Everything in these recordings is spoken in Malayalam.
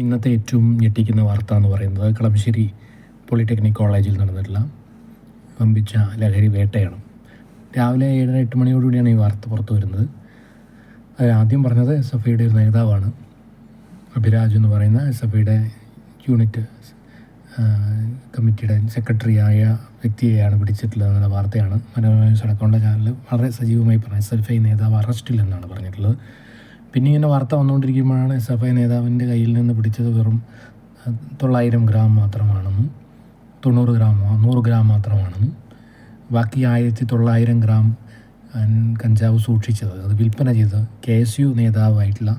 ഇന്നത്തെ ഏറ്റവും ഞെട്ടിക്കുന്ന വാർത്ത എന്ന് പറയുന്നത് കളമശ്ശേരി പോളിടെക്നിക് കോളേജിൽ നടന്നിട്ടുള്ള വമ്പിച്ച ലഹരി വേട്ടയാണ്. രാവിലെ ഏഴര എട്ട് മണിയോടുകൂടിയാണ് ഈ വാർത്ത പുറത്തു വരുന്നത്. ആദ്യം പറഞ്ഞത് എസ് എഫ് ഐയുടെ ഒരു നേതാവാണ്. അഭിരാജ് എന്ന് പറയുന്ന എസ് എഫ് ഐയുടെ യൂണിറ്റ് കമ്മിറ്റിയുടെ സെക്രട്ടറിയായ വ്യക്തിയെയാണ് പിടിച്ചിട്ടുള്ളത് എന്നുള്ള വാർത്തയാണ് മനോരമ ന്യൂസ് അടക്കമുള്ള ചാനൽ വളരെ സജീവമായി പറഞ്ഞു എസ് എഫ് ഐ നേതാവ് പറഞ്ഞിട്ടുള്ളത്. പിന്നെ ഇങ്ങനെ വാർത്ത വന്നുകൊണ്ടിരിക്കുമ്പോഴാണ് എസ് എഫ് ഐ നേതാവിന്റെ കയ്യിൽ നിന്ന് പിടിച്ചത് വെറും തൊള്ളായിരം ഗ്രാം മാത്രമാണെന്നും തൊണ്ണൂറ് ഗ്രാം നൂറ് ഗ്രാം മാത്രമാണെന്നും ബാക്കി ആയിരത്തി തൊള്ളായിരം ഗ്രാം കഞ്ചാവ് സൂക്ഷിച്ചത്. അത് വിൽപ്പന ചെയ്തത് കെ എസ് യു നേതാവായിട്ടുള്ള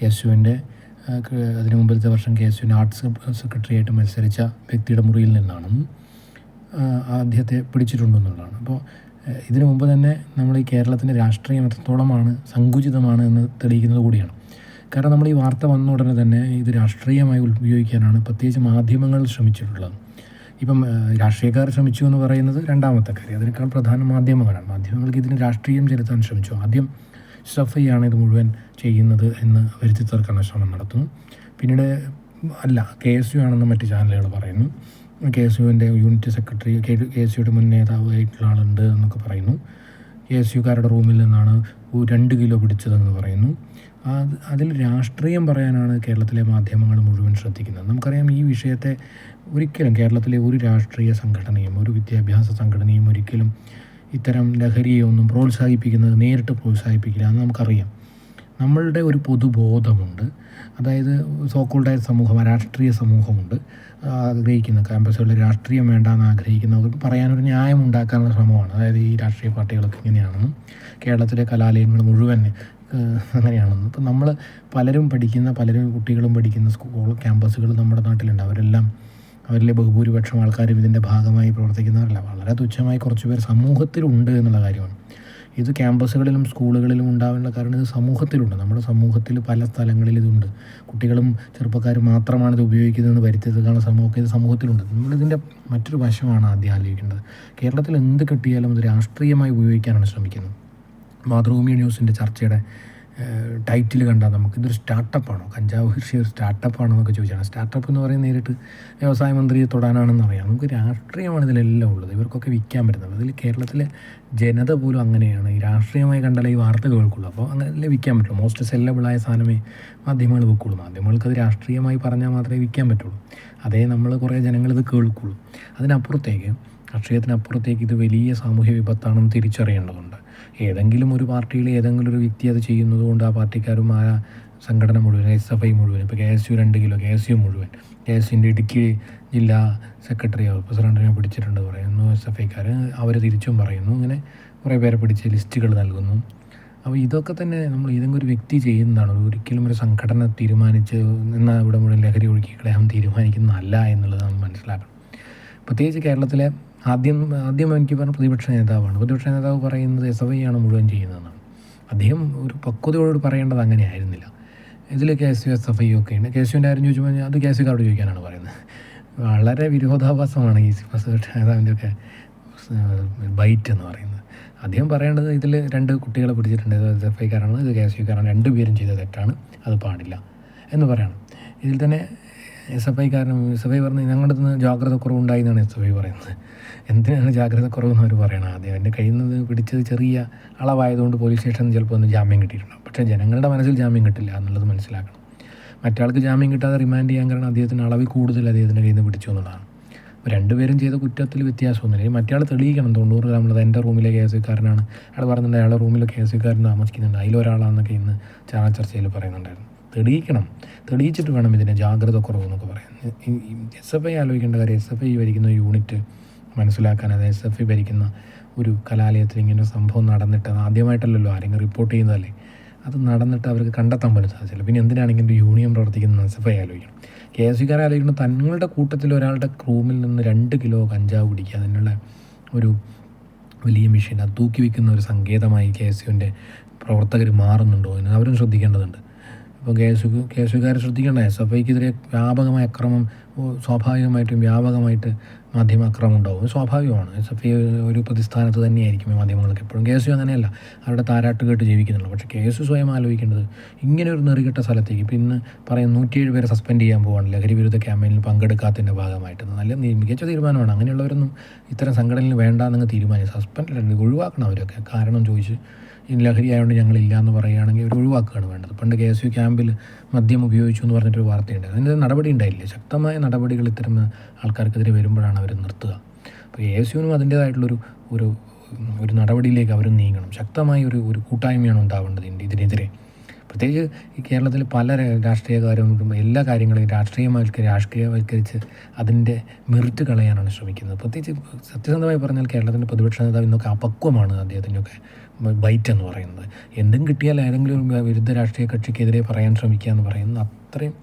കെ എസ് യുവിന്റെ അതിന് മുമ്പത്തെ വർഷം കെ എസ് യുവിന്റെ ആർട്സ് സെക്രട്ടറി ആയിട്ട് മത്സരിച്ച വ്യക്തിയുടെ മുറിയിൽ നിന്നാണെന്നും ആഹ് ആദ്യത്തെ പിടിച്ചിട്ടുണ്ടെന്നുള്ളതാണ്. അപ്പോൾ ഇതിനു മുമ്പ് തന്നെ നമ്മൾ ഈ കേരളത്തിന്റെ രാഷ്ട്രീയം എത്രത്തോളമാണ് സങ്കുചിതമാണ് എന്ന് തെളിയിക്കുന്നത് കൂടിയാണ്. കാരണം നമ്മൾ ഈ വാർത്ത വന്ന ഉടനെ തന്നെ ഇത് രാഷ്ട്രീയമായി ഉപയോഗിക്കാനാണ് പ്രത്യേകിച്ച് മാധ്യമങ്ങൾ ശ്രമിച്ചിട്ടുള്ളത്. ഇപ്പം രാഷ്ട്രീയക്കാർ ശ്രമിച്ചു എന്ന് പറയുന്നത് രണ്ടാമത്തെ കാര്യം. അതിനേക്കാൾ പ്രധാന മാധ്യമങ്ങളാണ്. മാധ്യമങ്ങൾക്ക് ഇതിന് രാഷ്ട്രീയം ചെലുത്താൻ ശ്രമിച്ചു. ആദ്യം സഫയാണ് ഇത് മുഴുവൻ ചെയ്യുന്നത് എന്ന് വരുത്തി തീർക്കാനുള്ള ശ്രമം നടത്തുന്നു. പിന്നീട് അല്ല കെ എസ് യു ആണെന്ന് മറ്റ് ചാനലുകൾ പറയുന്നു. K S യുവിന്റെ unit secretary K K S യുടെ മുൻ നേതാവായിട്ടുള്ള ആളുണ്ട് എന്നൊക്കെ പറയുന്നു. കെ എസ് യുക്കാരുടെ റൂമിൽ നിന്നാണ് രണ്ട് കിലോ പിടിച്ചതെന്ന് പറയുന്നു. അത് അതിൽ രാഷ്ട്രീയം പറയാനാണ് കേരളത്തിലെ മാധ്യമങ്ങൾ മുഴുവൻ ശ്രദ്ധിക്കുന്നത്. നമുക്കറിയാം ഈ വിഷയത്തെ ഒരിക്കലും കേരളത്തിലെ ഒരു രാഷ്ട്രീയ സംഘടനയും ഒരു വിദ്യാഭ്യാസ സംഘടനയും ഒരിക്കലും ഇത്തരം ലഹരിയെ ഒന്നും പ്രോത്സാഹിപ്പിക്കുന്നത് നേരിട്ട് പ്രോത്സാഹിപ്പിക്കില്ല എന്ന് നമുക്കറിയാം. നമ്മളുടെ ഒരു പൊതുബോധമുണ്ട്. അതായത് സോക്കോൾഡായ സമൂഹം രാഷ്ട്രീയ സമൂഹമുണ്ട്. ആഗ്രഹിക്കുന്ന ക്യാമ്പസുകളിൽ രാഷ്ട്രീയം വേണ്ടാന്ന് ആഗ്രഹിക്കുന്നവർക്ക് പറയാനൊരു ന്യായം ഉണ്ടാക്കാനുള്ള ശ്രമമാണ്. അതായത് ഈ രാഷ്ട്രീയ പാർട്ടികളൊക്കെ ഇങ്ങനെയാണെന്നും കേരളത്തിലെ കലാലയങ്ങൾ മുഴുവൻ അങ്ങനെയാണെന്നും. ഇപ്പം നമ്മൾ പലരും പഠിക്കുന്ന പലരും കുട്ടികളും പഠിക്കുന്ന സ്കൂൾ ക്യാമ്പസുകൾ നമ്മുടെ നാട്ടിലുണ്ട്. അവരെല്ലാം അവരിലെ ബഹുഭൂരിപക്ഷം ആൾക്കാരും ഇതിന്റെ ഭാഗമായി പ്രവർത്തിക്കുന്നവരല്ല. വളരെ തുച്ഛമായി കുറച്ച് പേർ സമൂഹത്തിലുണ്ട് എന്നുള്ള കാര്യമാണ്. ഇത് ക്യാമ്പസുകളിലും സ്കൂളുകളിലും ഉണ്ടാവാനുള്ള കാരണം ഇത് സമൂഹത്തിലുണ്ട്. നമ്മുടെ സമൂഹത്തിൽ പല സ്ഥലങ്ങളിൽ ഇതുണ്ട്. കുട്ടികളും ചെറുപ്പക്കാരും മാത്രമാണ് ഇത് ഉപയോഗിക്കുന്നതെന്ന് വരുത്തിയതാണ് സമൂഹം ഇത് സമൂഹത്തിലുണ്ട്. നമ്മളിതിന്റെ മറ്റൊരു വശമാണ് ആദ്യം ആലോചിക്കേണ്ടത്. കേരളത്തിൽ എന്ത് കിട്ടിയാലും അത് രാഷ്ട്രീയമായി ഉപയോഗിക്കാനാണ് ശ്രമിക്കുന്നത്. മാതൃഭൂമി ന്യൂസിന്റെ ചർച്ചയുടെ ടൈറ്റിൽ കണ്ടാൽ നമുക്ക് ഇതൊരു സ്റ്റാർട്ടപ്പാണോ? കഞ്ചാവ് കൃഷി ഒരു സ്റ്റാർട്ടപ്പാണോ എന്നൊക്കെ ചോദിച്ചാണ്. സ്റ്റാർട്ടപ്പ് എന്ന് പറയുന്നത് നേരിട്ട് വ്യവസായ മന്ത്രിയെ തൊടാനാണെന്ന് അറിയാം. നമുക്ക് രാഷ്ട്രീയമാണ് ഇതിലെല്ലാം ഉള്ളത്. ഇവർക്കൊക്കെ വിൽക്കാൻ പറ്റുന്നത്. അതിൽ കേരളത്തിലെ ജനത പോലും അങ്ങനെയാണ്. ഈ രാഷ്ട്രീയമായി കണ്ടാലേ ഈ വാർത്ത കേൾക്കുള്ളൂ. അപ്പോൾ അങ്ങനെ വിൽക്കാൻ പറ്റുള്ളൂ? മോസ്റ്റ് സെല്ലബിളായ സാധനമേ മാധ്യമങ്ങൾ വെക്കുള്ളൂ മാധ്യമങ്ങൾക്ക് അത് രാഷ്ട്രീയമായി പറഞ്ഞാൽ മാത്രമേ വിൽക്കാൻ പറ്റുള്ളൂ. അതേ നമ്മൾ കുറേ ജനങ്ങളിത് കേൾക്കുള്ളൂ. അതിനപ്പുറത്തേക്ക് രാഷ്ട്രീയത്തിനപ്പുറത്തേക്ക് ഇത് വലിയ സാമൂഹ്യ വിപത്താണെന്ന് തിരിച്ചറിയേണ്ടതുണ്ട്. ഏതെങ്കിലും ഒരു പാർട്ടിയിൽ ഏതെങ്കിലും ഒരു വ്യക്തി അത് ചെയ്യുന്നത് കൊണ്ട് ആ പാർട്ടിക്കാരും ആ സംഘടന മുഴുവൻ എസ് എഫ് ഐ മുഴുവൻ ഇപ്പോൾ കെ എസ് യു രണ്ട് കിലോ കെ എസ് യു മുഴുവൻ കെ എസ് യുന്റെ ഇടുക്കി ജില്ലാ സെക്രട്ടറിയോ പ്രസിഡന്റിനെ പിടിച്ചിട്ടുണ്ട് പറയുന്നു എസ് എഫ് ഐക്കാർ അവർ തിരിച്ചും പറയുന്നു ഇങ്ങനെ കുറേ പേരെ പിടിച്ച് ലിസ്റ്റുകൾ നൽകുന്നു. അപ്പോൾ ഇതൊക്കെ തന്നെ നമ്മൾ ഏതെങ്കിലും ഒരു വ്യക്തി ചെയ്യുന്നതാണ്. ഒരിക്കലും ഒരു സംഘടന തീരുമാനിച്ച് എന്നാൽ ഇവിടെ മുഴുവൻ ലഹരി ഒഴുക്കി കളയാൻ തീരുമാനിക്കുന്നതല്ല എന്നുള്ളത് നമ്മൾ മനസ്സിലാക്കണം. പ്രത്യേകിച്ച് കേരളത്തിലെ ആദ്യം ആദ്യം എനിക്ക് പറഞ്ഞ പ്രതിപക്ഷ നേതാവാണ്. പ്രതിപക്ഷ നേതാവ് പറയുന്നത് എസ് എഫ് ഐ ആണ് മുഴുവൻ ചെയ്യുന്നതെന്നാണ്. അദ്ദേഹം ഒരു പക്വതയോട് പറയേണ്ടത് അങ്ങനെ ആയിരുന്നില്ല ഇതിൽ K S U S F I ഒക്കെ ഉണ്ട്. കെ എസ് യുവിന്റെ ചോദിച്ചു ചോദിക്കുമ്പോൾ അത് കെ എസ് യുക്കാരോട് ചോദിക്കാനാണ് പറയുന്നത്. വളരെ വിരോധാഭാസമാണ് ഈ പ്രതിപക്ഷ നേതാവിന്റെ ഒക്കെ ബൈറ്റ് എന്ന് പറയുന്നത്. അദ്ദേഹം പറയേണ്ടത് ഇതിൽ രണ്ട് കുട്ടികളെ പിടിച്ചിട്ടുണ്ട്. ഇത് എസ് എഫ് ഐക്കാരാണ് ഇത് കെ എസ് യുക്കാരാണ് രണ്ടുപേരും ചെയ്ത തെറ്റാണ്. അത് പാടില്ല എന്ന് പറയണം. ഇതിൽ തന്നെ എസ് എഫ് ഐ കാരണം എസ് എഫ് ഐ പറഞ്ഞ് ഞങ്ങളുടെ നിന്ന് ജാഗ്രത കുറവുണ്ടായി എന്നാണ് എസ് എഫ് ഐ പറയുന്നത്. എന്തിനാണ് ജാഗ്രത കുറവെന്ന് അവർ പറയണം? ആദ്യം എന്റെ കയ്യിൽ നിന്ന് പിടിച്ചത് ചെറിയ അളവായതുകൊണ്ട് പോലീസ് സ്റ്റേഷനിൽ ചിലപ്പോൾ ഒന്ന് ജാമ്യം കിട്ടിയിട്ടുണ്ടാവും. പക്ഷേ ജനങ്ങളുടെ മനസ്സിൽ ജാമ്യം കിട്ടില്ല എന്നുള്ളത് മനസ്സിലാക്കണം. മറ്റാൾക്ക് ജാമ്യം കിട്ടാതെ റിമാൻഡ് ചെയ്യാൻ കാരണം അദ്ദേഹത്തിന് അളവിൽ കൂടുതൽ അദ്ദേഹത്തിന്റെ കയ്യിൽ നിന്ന് പിടിച്ചു എന്നുള്ളതാണ്. അപ്പോൾ രണ്ടുപേരും ചെയ്ത കുറ്റത്തിൽ വ്യത്യാസമൊന്നുമില്ല. മറ്റയാൾ തെളിയിക്കണം. തൊണ്ണൂറ് നമ്മളത് എന്റെ റൂമിലെ കേസുകാരനാണ്. അയാൾ പറഞ്ഞിട്ടുണ്ട് അയാളുടെ റൂമിലെ കേസുകാരൻ താമസിക്കുന്നുണ്ട്. അതിലൊരാളാണെന്നൊക്കെ ഇന്ന് ചാനൽ ചർച്ചയിൽ പറയുന്നുണ്ടായിരുന്നു. തെളിയിക്കണം. തെളിയിച്ചിട്ട് വേണം ഇതിനെ ജാഗ്രത കുറവെന്നൊക്കെ പറയാൻ. എസ് എഫ് ഐ ആലോചിക്കേണ്ട കാര്യം എസ് എഫ് ഐ ഭരിക്കുന്ന യൂണിറ്റ് മനസ്സിലാക്കാൻ അത് എസ് എഫ് ഐ ഭരിക്കുന്ന ഒരു കലാലയത്തിൽ ഇങ്ങനെ ഒരു സംഭവം നടന്നിട്ട് അത് ആദ്യമായിട്ടല്ലല്ലോ ആരെങ്കിലും റിപ്പോർട്ട് ചെയ്യുന്നതല്ലേ? അത് നടന്നിട്ട് അവർക്ക് കണ്ടെത്താൻ പോലും സാധിച്ചില്ല. പിന്നെ എന്തിനാണ് ഇങ്ങനെ ഒരു യൂണിയൻ പ്രവർത്തിക്കുന്ന എസ് എഫ് ഐ ആലോചിക്കണം. കെ എസ് സിക്കാരെ ആലോചിക്കണം തങ്ങളുടെ കൂട്ടത്തിൽ ഒരാളുടെ റൂമിൽ നിന്ന് രണ്ട് കിലോ കഞ്ചാവ് പിടിക്കുക അതിനുള്ള ഒരു വലിയ മെഷീൻ അത് തൂക്കി വയ്ക്കുന്ന ഒരു സങ്കേതമായി കെ എസ് യുവിന്റെ പ്രവർത്തകർ മാറുന്നുണ്ടോ എന്ന് അവരും ശ്രദ്ധിക്കേണ്ടതുണ്ട്. ഇപ്പോൾ K S U K S യുക്കാർ ശ്രദ്ധിക്കേണ്ട? എസ് എഫ് ഐക്കെതിരെ വ്യാപകമായ അക്രമം സ്വാഭാവികമായിട്ടും വ്യാപകമായിട്ട് മാധ്യമ അക്രമം ഉണ്ടാവും സ്വാഭാവികമാണ്. എസ് എഫ് ഐ ഒരു പ്രതിസ്ഥാനത്ത് തന്നെയായിരിക്കും മാധ്യമങ്ങൾക്ക് എപ്പോഴും. കെ എസ് യു അങ്ങനെയല്ല. അവരുടെ താരാട്ട് കേട്ട് ജീവിക്കുന്നുള്ളൂ. പക്ഷേ കെ എസ് യു സ്വയം ആലോചിക്കേണ്ടത് ഇങ്ങനെ ഒരു നെറികെട്ട സ്ഥലത്തേക്ക് ഇപ്പോൾ ഇന്ന് പറയും നൂറ്റിയേഴ് പേരെ സസ്പെൻഡ് ചെയ്യാൻ പോവാണ് ലഹരി വിരുദ്ധ ക്യാമ്പയിനിൽ പങ്കെടുക്കാത്തതിന്റെ ഭാഗമായിട്ട്. നല്ല മികച്ച തീരുമാനമാണ്. അങ്ങനെയുള്ളവരൊന്നും ഇത്തരം സംഘടനയിൽ വേണ്ടാന്നങ്ങ് തീരുമാനിച്ചു സസ്പെൻഡ് ഒഴിവാക്കണം അവരൊക്കെ. കാരണം ചോദിച്ച് ലഹരി ആയതുകൊണ്ട് ഞങ്ങളില്ല എന്ന് പറയുകയാണെങ്കിൽ അവർ ഒഴിവാക്കുകയാണ് വേണ്ടത്. പണ്ട് കെ എസ് യു ക്യാമ്പിൽ മദ്യം ഉപയോഗിച്ചു എന്ന് പറഞ്ഞിട്ടൊരു വാർത്തയുണ്ട് അതിന്റെ നടപടി ഉണ്ടായില്ല. ശക്തമായ നടപടികൾ ഇത്തരം ആൾക്കാർക്കെതിരെ വരുമ്പോഴാണ് അവർ നിർത്തുക. അപ്പോൾ കെ എസ് യുവിനും അതിന്റേതായിട്ടുള്ളൊരു ഒരു ഒരു നടപടിയിലേക്ക് അവർ നീങ്ങണം. ശക്തമായ ഒരു ഒരു കൂട്ടായ്മയാണ് ഉണ്ടാവേണ്ടത് ഇതിനെതിരെ. പ്രത്യേകിച്ച് ഈ കേരളത്തിൽ പല രാഷ്ട്രീയകാരും എല്ലാ കാര്യങ്ങളെയും രാഷ്ട്രീയവൽക്കരി രാഷ്ട്രീയവൽക്കരിച്ച് അതിന്റെ മെറിറ്റ് കളയാനാണ് ശ്രമിക്കുന്നത്. പ്രത്യേകിച്ച് സത്യസന്ധമായി പറഞ്ഞാൽ കേരളത്തിന്റെ പ്രതിപക്ഷ നേതാവ് ഇന്നൊക്കെ അപക്വമാണ് അദ്ദേഹത്തിന്റെയൊക്കെ ബൈറ്റ് എന്ന് പറയുന്നത്. എന്തും കിട്ടിയാൽ ഏതെങ്കിലും ഒരു വിരുദ്ധ രാഷ്ട്രീയ കക്ഷിക്കെതിരെ പറയാൻ ശ്രമിക്കുക എന്ന് പറയുന്നത് അത്രയും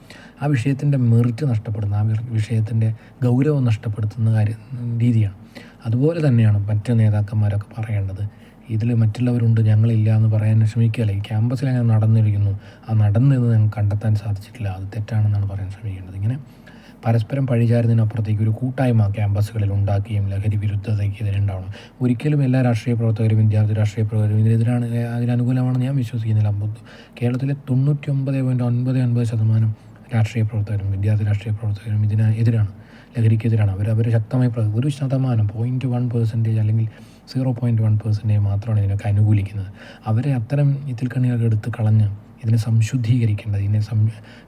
ആ വിഷയത്തിന്റെ മെറിറ്റ് നഷ്ടപ്പെടുന്ന ആ വിഷയത്തിന്റെ ഗൗരവം നഷ്ടപ്പെടുത്തുന്ന കാര്യം രീതിയാണ്. അതുപോലെ തന്നെയാണ് മറ്റ് നേതാക്കന്മാരൊക്കെ പറയേണ്ടത്. ഇതിൽ മറ്റുള്ളവരുണ്ട് ഞങ്ങളില്ല എന്ന് പറയാൻ ശ്രമിക്കുകയല്ലേ. ക്യാമ്പസിൽ അങ്ങനെ നടന്നിരിക്കുന്നു. ആ നടന്നെന്ന് ഞങ്ങൾക്ക് കണ്ടെത്താൻ സാധിച്ചിട്ടില്ല. അത് തെറ്റാണെന്നാണ് പറയാൻ ശ്രമിക്കേണ്ടത്. ഇങ്ങനെ പരസ്പരം പഴിചാരുന്നതിനപ്പുറത്തേക്ക് ഒരു കൂട്ടായ്മ ക്യാമ്പസുകളിൽ ഉണ്ടാക്കുകയും ലഹരി വിരുദ്ധതയ്ക്കെതിരെ ഉണ്ടാവണം ഒരിക്കലും എല്ലാ രാഷ്ട്രീയ പ്രവർത്തകരും വിദ്യാർത്ഥി രാഷ്ട്രീയ പ്രവർത്തകരും ഇതിനെതിരാണ് അതിനനുകൂലമാണെന്ന് ഞാൻ വിശ്വസിക്കുന്നില്ല. കേരളത്തിലെ തൊണ്ണൂറ്റി ഒമ്പത് പോയിന്റ് ഒൻപത് ഒൻപത് ശതമാനം രാഷ്ട്രീയ പ്രവർത്തകരും വിദ്യാർത്ഥി രാഷ്ട്രീയ പ്രവർത്തകരും ഇതിന് എതിരാണ് ലഹരിക്കെതിരാണ്. അവർ അവർ ശക്തമായി ഒരു ശതമാനം പോയിന്റ് വൺ പെർസെന്റേജ് അല്ലെങ്കിൽ സീറോ പോയിന്റ് വൺ പെർസെന്റേജ് മാത്രമാണ് ഇതിനൊക്കെ അനുകൂലിക്കുന്നത്. അവരെ അത്തരം ഇതിൽ കണ്ണികളൊക്കെ എടുത്ത് കളഞ്ഞ് ഇതിനെ സംശുദ്ധീകരിക്കേണ്ടത് ഇതിനെ സം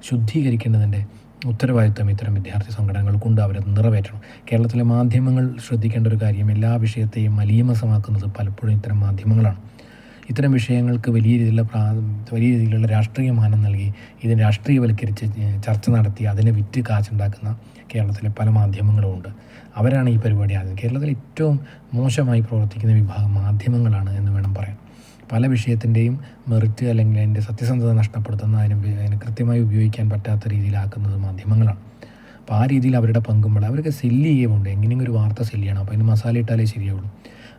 ശുദ്ധീകരിക്കേണ്ടതിന്റെ ഉത്തരവാദിത്വം ഇത്തരം വിദ്യാർത്ഥി സംഘടനകൾക്കുണ്ട്. അവരത് നിറവേറ്റണം. കേരളത്തിലെ മാധ്യമങ്ങൾ ശ്രദ്ധിക്കേണ്ട ഒരു കാര്യം എല്ലാ വിഷയത്തെയും മലീമസമാക്കുന്നത് പലപ്പോഴും ഇത്തരം മാധ്യമങ്ങളാണ്. ഇത്തരം വിഷയങ്ങൾക്ക് വലിയ രീതിയിലുള്ള പ്രാ വലിയ രീതിയിലുള്ള രാഷ്ട്രീയ മാനം നൽകി ഇതിനെ രാഷ്ട്രീയവൽക്കരിച്ച് ചർച്ച നടത്തി അതിനെ വിറ്റ് കാശുണ്ടാക്കുന്ന കേരളത്തിലെ പല മാധ്യമങ്ങളുമുണ്ട് അവരാണ് ഈ പരിപാടി ആദ്യം. കേരളത്തിൽ ഏറ്റവും മോശമായി പ്രവർത്തിക്കുന്ന വിഭാഗം മാധ്യമങ്ങളാണ് എന്ന് വേണം പറയാൻ. പല വിഷയത്തിന്റെയും മെറിറ്റ് അല്ലെങ്കിൽ അതിന്റെ സത്യസന്ധത നഷ്ടപ്പെടുത്തുന്ന അതിന് അതിനെ കൃത്യമായി ഉപയോഗിക്കാൻ പറ്റാത്ത രീതിയിലാക്കുന്നത് മാധ്യമങ്ങളാണ്. അപ്പോൾ ആ രീതിയിൽ അവരുടെ പങ്കുമ്പോൾ അവരൊക്കെ സെല്ല് ചെയ്യുമുണ്ട് എങ്ങനെയെങ്കിലും ഒരു വാർത്ത സെല്ല് ചെയ്യണം. അപ്പോൾ അതിന് മസാല ഇട്ടാലേ ശരിയാവുള്ളൂ.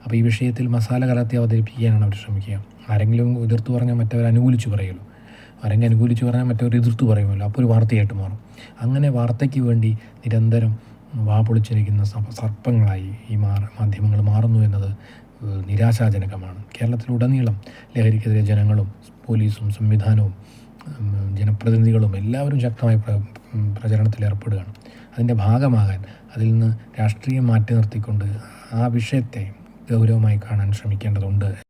അപ്പോൾ ഈ വിഷയത്തിൽ മസാല കലർത്തി അവതരിപ്പിക്കാനാണ് അവർ ശ്രമിക്കുക. ആരെങ്കിലും എതിർത്ത് പറഞ്ഞാൽ മറ്റവർ അനുകൂലിച്ച് പറയുള്ളൂ ആരെങ്കിലും അനുകൂലിച്ച് പറഞ്ഞാൽ മറ്റവർ എതിർത്ത് പറയുമല്ലോ. അപ്പോൾ ഒരു വാർത്തയായിട്ട് മാറും. അങ്ങനെ വാർത്തയ്ക്ക് വേണ്ടി നിരന്തരം വാ പൊളിച്ചിരിക്കുന്ന സർപ്പങ്ങളായി ഈ മാ മാധ്യമങ്ങൾ മാറുന്നു എന്നത് നിരാശാജനകമാണ്. കേരളത്തിലുടനീളം ലഹരിക്കെതിരെ ജനങ്ങളും പോലീസും സംവിധാനവും ജനപ്രതിനിധികളും എല്ലാവരും ശക്തമായി പ്ര പ്രചരണത്തിൽ ഏർപ്പെടുകയാണ് അതിന്റെ ഭാഗമാകാൻ അതിൽ നിന്ന് രാഷ്ട്രീയം മാറ്റി നിർത്തിക്കൊണ്ട് ആ വിഷയത്തെ ഗൗരവമായി കാണാൻ ശ്രമിക്കേണ്ടതുണ്ട്.